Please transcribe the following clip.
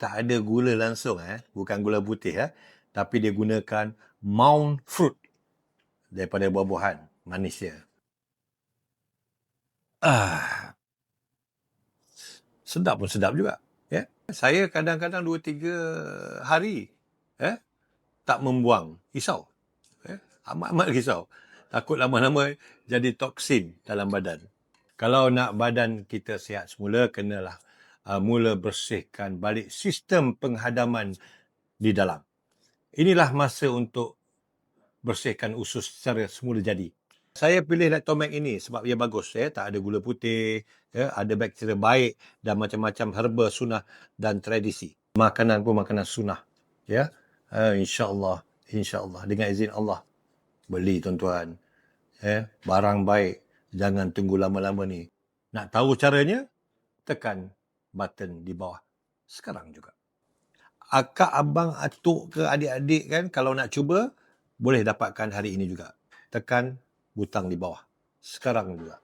tak ada gula langsung eh, bukan gula putih eh, tapi dia gunakan mount fruit daripada buah-buahan manis dia. Ah. Sedap pun sedap juga. Ya. Saya kadang-kadang 2 3 hari eh tak membuang. Risau. Eh, amat-amat risau. Takut lama-lama jadi toksin dalam badan. Kalau nak badan kita sihat semula, kenalah uh, mula bersihkan balik sistem penghadaman di dalam. Inilah masa untuk bersihkan usus secara semula jadi. Saya pilih Lactomax ini sebab ia bagus. Ya. Tak ada gula putih, ya. ada bakteria baik dan macam-macam herba sunnah dan tradisi. Makanan pun makanan sunnah. Ya. Uh, InsyaAllah. InsyaAllah. Dengan izin Allah. Beli tuan-tuan. Ya. Barang baik. Jangan tunggu lama-lama ni. Nak tahu caranya? Tekan button di bawah. Sekarang juga. Akak, abang, atuk ke adik-adik kan kalau nak cuba boleh dapatkan hari ini juga. Tekan butang di bawah. Sekarang juga.